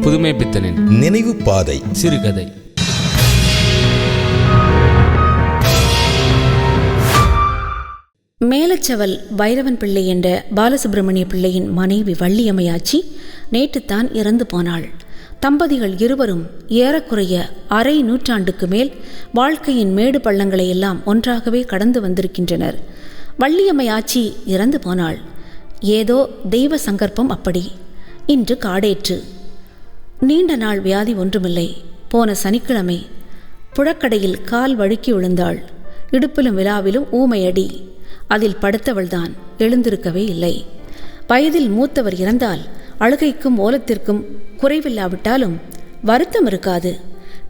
புதுமை பித்தனின் நினைவு பாதை. சிறுகதை. மேலச்சவல் பைரவன் பிள்ளை என்ற பாலசுப்பிரமணிய பிள்ளையின் மனைவி வள்ளியம்மையாச்சி நேற்றுத்தான் இறந்து போனாள். தம்பதிகள் இருவரும் ஏறக்குறைய அரை நூற்றாண்டுக்கு மேல் வாழ்க்கையின் மேடு பள்ளங்களை எல்லாம் ஒன்றாகவே கடந்து வந்திருக்கின்றனர். வள்ளியம்மை ஆச்சி இறந்து போனாள். ஏதோ தெய்வ சங்கற்பம் அப்படி. இன்று காடேற்று. நீண்ட நாள் வியாதி ஒன்றுமில்லை. போன சனிக்கிழமை புழக்கடையில் கால் வழுக்கி விழுந்தாள். இடுப்பிலும் விழாவிலும் ஊமையடி. அதில் படுத்தவள்தான். எழுந்திருக்கவே இல்லை. வயதில் மூத்தவர் இறந்தால் அழுகைக்கும் ஓலத்திற்கும் குறைவில்லாவிட்டாலும் வருத்தம் இருக்காது.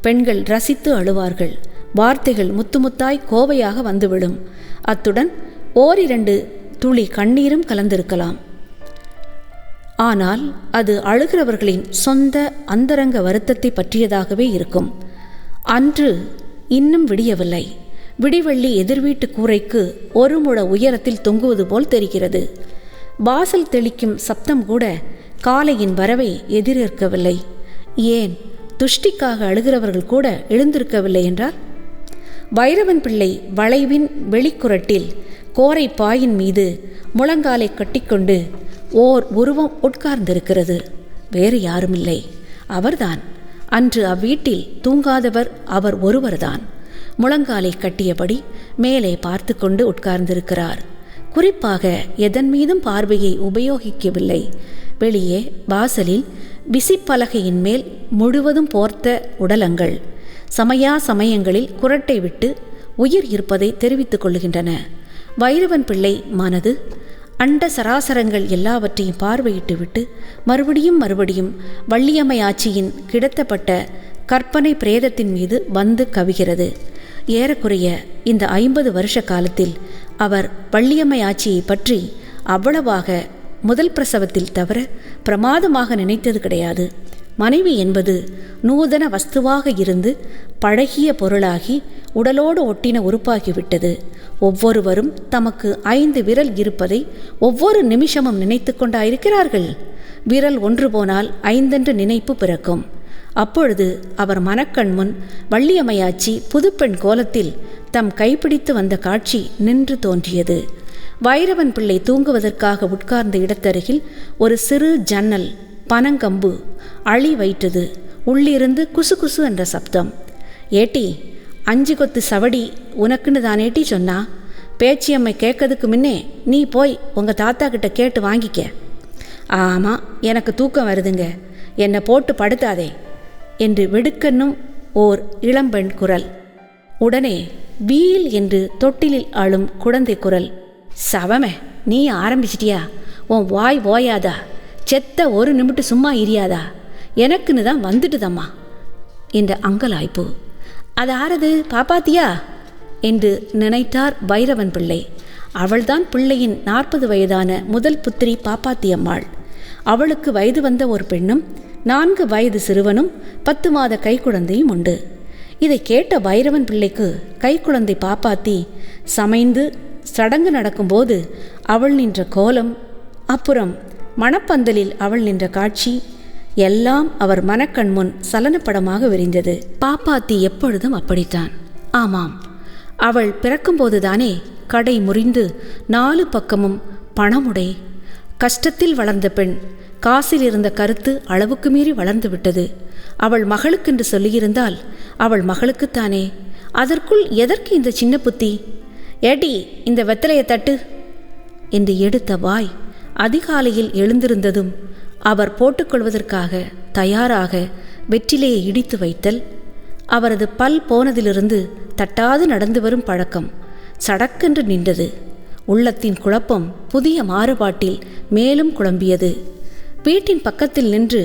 பெண்கள் ரசித்து அழுவார்கள். வார்த்தைகள் முத்து முத்தாய் கோவையாக வந்துவிடும். அத்துடன் ஓரிரண்டு துளி கண்ணீரும் கலந்திருக்கலாம். ஆனால் அது அழுகிறவர்களின் சொந்த அந்தரங்க வருத்தத்தை பற்றியதாகவே இருக்கும். அன்று இன்னும் விடியவில்லை. விடிவெள்ளி எதிர்வீட்டு கூரைக்கு ஒரு முழ உயரத்தில் தொங்குவது போல் தெரிகிறது. வாசல் தெளிக்கும் சப்தம் கூட காலையின் வரவை எதிரேற்கவில்லை. ஏன்? துஷ்டிக்காக அழுகிறவர்கள் கூட எழுந்திருக்கவில்லை என்றால்? வைரவன் பிள்ளை வளைவின் வெளிக்குரட்டில் கோரை பாயின் மீது முழங்காலை கட்டிக்கொண்டு ஓர் உருவம் உட்கார்ந்திருக்கிறது. வேறு யாருமில்லை. அவர்தான். அன்று அவ்வீட்டில் தூங்காதவர் அவர் ஒருவர்தான். முழங்காலை கட்டியபடி மேலே பார்த்து கொண்டு உட்கார்ந்திருக்கிறார். குறிப்பாக எதன் மீதும் பார்வையை உபயோகிக்கவில்லை. வெளியே வாசலில் விசிப்பலகையின் மேல் முழுவதும் போர்த்த உடலங்கள். சமயா சமயங்களில் குரட்டை விட்டு உயிர் இருப்பதை தெரிவித்துக் கொள்கின்றன வைரவன் பிள்ளை மனது. அண்ட சராசரங்கள் எல்லாவற்றையும் பார்வையிட்டுவிட்டு மறுபடியும் மறுபடியும் வள்ளியம்மை ஆட்சியின் கிடத்தப்பட்ட கற்பனை பிரேதத்தின் மீது வந்து கவிகிறது. ஏறக்குறைய இந்த ஐம்பது வருஷ காலத்தில் அவர் வள்ளியம்மை ஆட்சியை பற்றி அவ்வளவாக முதல் பிரசவத்தில் தவிர பிரமாதமாக நினைத்தது கிடையாது. மனைவி என்பது நூதன வஸ்துவாக இருந்து பழகிய பொருளாகி உடலோடு ஒட்டின உறுப்பாகிவிட்டது. ஒவ்வொருவரும் தமக்கு ஐந்து விரல் இருப்பதை ஒவ்வொரு நிமிஷமும் நினைத்து கொண்டாயிருக்கிறார்கள். விரல் ஒன்று போனால் ஐந்தென்று நினைப்பு பிறக்கும். அப்பொழுது அவர் மனக்கண் முன் வள்ளியம்மையாச்சி புதுப்பெண் கோலத்தில் தம் கைப்பிடித்து வந்த காட்சி நின்று தோன்றியது. வைரவன் பிள்ளை தூங்குவதற்காக உட்கார்ந்த இடத்தருகில் ஒரு சிறு ஜன்னல் பனங்கம்பு அழி வைத்தது உள்ளிருந்து குசு குசு என்ற சப்தம். ஏட்டி அஞ்சு கொத்து சவடி உனக்குன்னு தானேட்டி சொன்னா பேச்சியம்மை கேட்கறதுக்கு முன்னே நீ போய் உங்கள் தாத்தா கிட்ட கேட்டு வாங்கிக்க. ஆமாம் எனக்கு தூக்கம் வருதுங்க. என்னை போட்டு படுத்தாதே என்று வெடுக்கன்னும் ஓர் இளம்பெண் குரல். உடனே வீல் என்று தொட்டிலில் ஆளும் குழந்தை குரல். சவமே நீ ஆரம்பிச்சிட்டியா? உன் வாய் ஓயாதா? செத்த ஒரு நிமிட்டு சும்மா இரியாதா? எனக்குன்னு தான் வந்துட்டுதம்மா. என்ற அங்கலாய்ப்பு. அது ஆறது பாப்பாத்தியா? என்று நினைத்தார் பைரவன் பிள்ளை. அவள்தான் பிள்ளையின் நாற்பது வயதான முதல் புத்திரி பாப்பாத்தியம்மாள் அவளுக்கு வயது வந்த ஒரு பெண்ணும் நான்கு வயது சிறுவனும் பத்து மாத கைக்குழந்தையும் உண்டு. இதை கேட்ட பைரவன் பிள்ளைக்கு கைக்குழந்தை பாப்பாத்தி சமைந்து சடங்கு நடக்கும்போது அவள் நின்ற கோலம் அப்புறம் மணப்பந்தலில் அவள் நின்ற காட்சி எல்லாம் அவர் மனக்கண் முன் சலனப்படமாக விரிந்தது. பாப்பாத்தி எப்பொழுதும் அப்படித்தான். ஆமாம் அவள் பிறக்கும்போதுதானே கடை முறிந்து நாலு பக்கமும் பணமுடை. கஷ்டத்தில் வளர்ந்த பெண் காசில் இருந்த கருத்து அளவுக்கு மீறி வளர்ந்து விட்டது. அவள் மகளுக்கென்று சொல்லியிருந்தால் அவள் மகளுக்குத்தானே. அதற்குள் எதற்கு இந்த சின்ன புத்தி? ஏடி இந்த வெத்தலையை தட்டு என்று எடுத்த வாய் அதிகாலையில் எழுந்திருந்ததும் அவர் போட்டுக்கொள்வதற்காக தயாராக வெற்றிலையை இடித்து வைத்தல் அவரது பல் போனதிலிருந்து தட்டாது நடந்து வரும் பழக்கம் சடக்கென்று நின்றது. உள்ளத்தின் குழப்பம் புதிய மாறுபாட்டில் மேலும் குழம்பியது. வீட்டின் பக்கத்தில் நின்று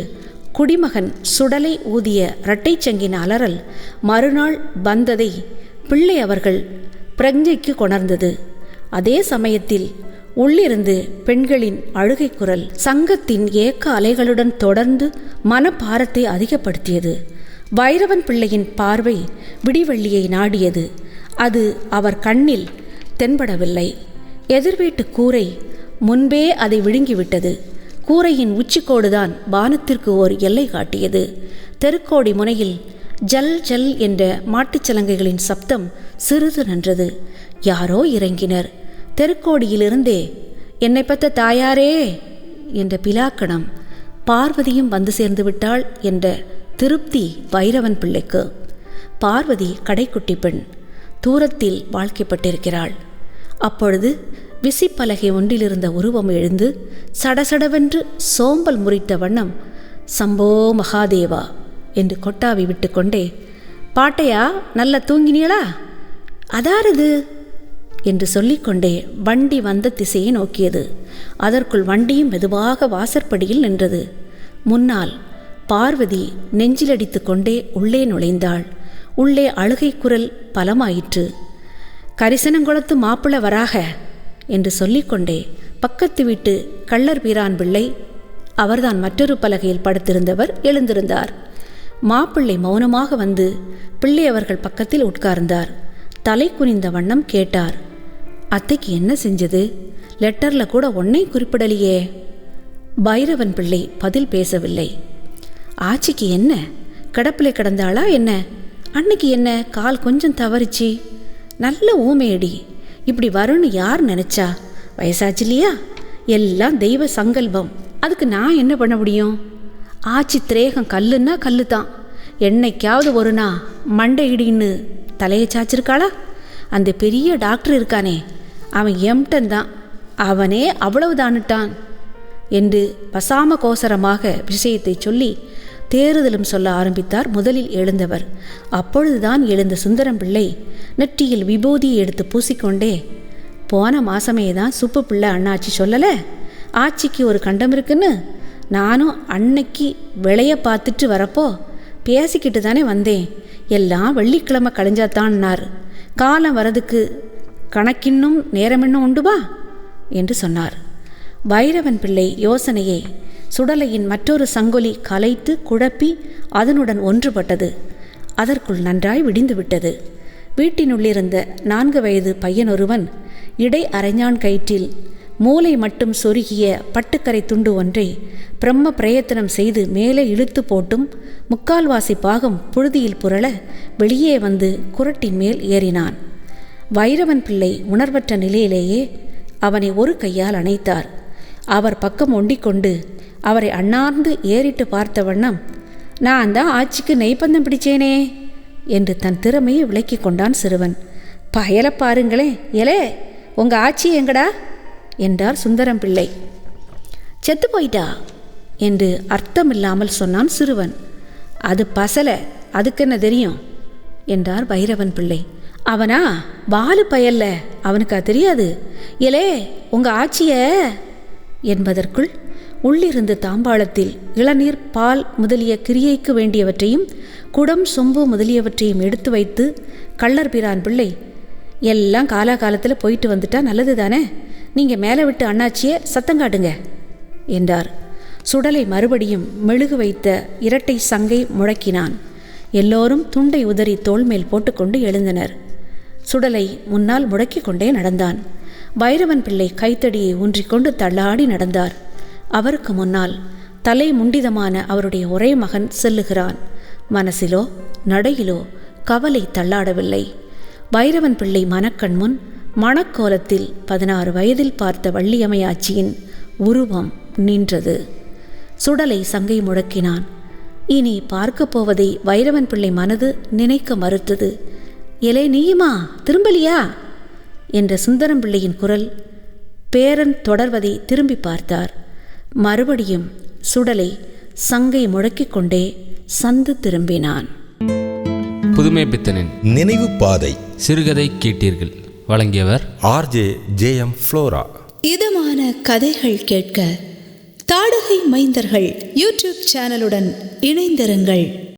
குடிமகன் சுடலை ஊதிய இரட்டைச்சங்கின் அலறல் மறுநாள் வந்ததை பிள்ளை அவர்கள் பிரஞ்சைக்கு கொணர்ந்தது. அதே சமயத்தில் உள்ளிருந்து பெண்களின் அழுகை குரல் சங்கத்தின் ஏக்க அலைகளுடன் தொடர்ந்து மனப்பாரத்தை அதிகப்படுத்தியது. வைரவன் பிள்ளையின் பார்வை விடிவெள்ளியை நாடியது. அது அவர் கண்ணில் தென்படவில்லை. எதிர்வீட்டு கூரை முன்பே அதை விழுங்கிவிட்டது. கூரையின் உச்சிக்கோடுதான் வானத்திற்கு ஓர் எல்லை காட்டியது. தெருக்கோடி முனையில் ஜல் ஜல் என்ற மாட்டுச்சலங்கைகளின் சப்தம் சிறிது நின்றது. யாரோ இறங்கினர். தெருக்கோடியிலிருந்தே என்னை பத்த தாயாரே! என்ற பிலாக்கணம் பார்வதியும் வந்து சேர்ந்து விட்டாள் என்ற திருப்தி வைரவன் பிள்ளைக்கு. பார்வதி கடைக்குட்டி பெண் தூரத்தில் வாழ்க்கைப்பட்டிருக்கிறாள். அப்பொழுது விசிப்பலகை ஒன்றிலிருந்த உருவம் எழுந்து சடசடவென்று சோம்பல் முறித்த வண்ணம் சம்போ மகாதேவா! என்று கொட்டாவி விட்டுக்கொண்டே பாட்டையா நல்லா தூங்கினீளா? அதாரது? என்று சொல்லிக்கொண்டே வண்டி வந்த திசையை நோக்கியது. அதற்குள் வண்டியும் மெதுவாக வாசற்படியில் நின்றது. முன்னால் பார்வதி நெஞ்சிலடித்து கொண்டே உள்ளே நுழைந்தாள். உள்ளே அழுகை குரல் பலமாயிற்று. கரிசனங்குளத்து மாப்பிள வராக என்று சொல்லிக்கொண்டே பக்கத்து வீட்டு கள்ளர் வீரான் பிள்ளை அவர்தான் மற்றொரு பலகையில் படுத்திருந்தவர் எழுந்திருந்தார். மாப்பிள்ளை மௌனமாக வந்து பிள்ளை அவர்கள் பக்கத்தில் உட்கார்ந்தார். தலை குனிந்த வண்ணம் கேட்டார். அத்தைக்கு என்ன செஞ்சது? லெட்டரில் கூட ஒன்னை குறிப்பிடலையே. பைரவன் பிள்ளை பதில் பேசவில்லை. ஆச்சிக்கு என்ன? கிடப்பில் கிடந்தாளா என்ன? அன்னைக்கு என்ன? கால் கொஞ்சம் தவறிச்சு. நல்ல ஊமையடி. இப்படி வரும்னு யார் நினைச்சா? வயசாச்சு இல்லையா? எல்லாம் தெய்வ சங்கல்பம். அதுக்கு நான் என்ன பண்ண முடியும்? ஆச்சி திரேகம் கல்லுன்னா கல்லு தான் என்னைக்காவது ஒரு நாள் மண்டை இடின்னு தலையை சாச்சிருக்காளா அந்த பெரிய டாக்டர் இருக்கானே. அவன் எம்டன் தான் அவனே அவ்வளவுதானுட்டான் என்று பசாம கோசரமாக விஷயத்தை சொல்லி தேறுதலும் சொல்ல ஆரம்பித்தார் முதலில் எழுந்தவர். அப்பொழுதுதான் எழுந்த சுந்தரம் பிள்ளை நெற்றியில் விபூதியை எடுத்து பூசிக்கொண்டே போன மாசமே தான் சுப்பு பிள்ளை அண்ணாச்சி சொல்லலை? ஆச்சிக்கு ஒரு கண்டம் இருக்குன்னு? நானும் அன்னைக்கு விளைய பார்த்துட்டு வரப்போ பேசிக்கிட்டு தானே வந்தேன். எல்லாம் வெள்ளிக்கிழமை கழிஞ்சாத்தான்னார் காலம் வரதுக்கு கணக்கின்னும் நேரமின்னும் உண்டுவா என்று சொன்னார். பைரவன் பிள்ளை யோசனையை சுடலையின் மற்றொரு சங்கொலி கலைத்து குழப்பி அதனுடன் ஒன்றுபட்டது. அதற்குள் நன்றாய் விடிந்துவிட்டது. வீட்டினுள்ளிருந்த நான்கு வயது பையனொருவன் இடை அரைஞான் கயிற்றில் மூளை மட்டும் சொருகிய பட்டுக்கரை துண்டு ஒன்றை பிரம்ம பிரயத்தனம் செய்து மேலே இழுத்து போட்டும் முக்கால்வாசி பாகம் புழுதியில் புரள வெளியே வந்து குரட்டின் மேல் ஏறினான். வைரவன் பிள்ளை உணர்வற்ற நிலையிலேயே அவனை ஒரு கையால் அணைத்தார். அவர் பக்கம் ஒண்டிக்கொண்டு அவரை அண்ணார்ந்து ஏறிட்டு பார்த்த வண்ணம் நான் தான் ஆட்சிக்கு நெய்ப்பந்தம் பிடிச்சேனே என்று தன் திறமையை விளக்கி கொண்டான் சிறுவன். பயல பாருங்களேன் எலே உங்க ஆட்சி எங்கடா? என்றார் சுந்தரம் பிள்ளை. செத்து போயிட்டா? என்று அர்த்தமில்லாமல் சொன்னான் சிறுவன். அது பசலை அதுக்கு என்ன தெரியும்? என்றார் பைரவன் பிள்ளை. அவனா? வாலு பயல்ல. அவனுக்கா தெரியாது. ஏலே உங்க ஆட்சிய என்பதற்குள் உள்ளிருந்து தாம்பாளத்தில் இளநீர் பால் முதலிய கிரியைக்கு வேண்டியவற்றையும் குடம் சொம்பு முதலியவற்றையும் எடுத்து வைத்து கள்ளர் பிரான் பிள்ளை எல்லாம் காலாகாலத்தில் போயிட்டு வந்துட்டா நல்லது தானே? நீங்கள் மேலே விட்டு அண்ணாச்சியே சத்தம் காட்டுங்க என்றார். சுடலை மறுபடியும் மெழுகு வைத்த இரட்டை சங்கை முழக்கினான். எல்லோரும் துண்டை உதறி தோல்மேல் போட்டுக்கொண்டு எழுந்தனர். சுடலை முன்னால் முடக்கிக் கொண்டே நடந்தான். பைரவன் பிள்ளை கைத்தடியை ஊன்றிக்கொண்டு தள்ளாடி நடந்தார். அவருக்கு முன்னால் தலை முண்டிதமான அவருடைய ஒரே மகன் செல்லுகிறான். மனசிலோ நடையிலோ கவலை தள்ளாடவில்லை. பைரவன் பிள்ளை மனக்கண் முன் மணக்கோலத்தில் பதினாறு வயதில் பார்த்த வள்ளியம்மையாச்சியின் உருவம் நின்றது. சுடலை சங்கை முழக்கினான் இனி பார்க்கப் போவதை வைரவன் பிள்ளை மனது நினைக்க மறுத்தது. எலே நீயுமா? திரும்பலியா? என்ற சுந்தரம் பிள்ளையின் குரல் பேரன் தொடர்வதை திரும்பி பார்த்தார். மறுபடியும் சுடலை சங்கை முழக்கிக் கொண்டே சந்து திரும்பினான். புதுமை பித்தனின் நினைவு பாதை. சிறுகதை கேட்டீர்கள். வழங்கியவர் ஆர்ஜே ஜே எம் ஃப்ளோரா. இதமான கதைகள் கேட்க தாடகை மைந்தர்கள் யூடியூப் சேனலுடன் இணைந்திருங்கள்.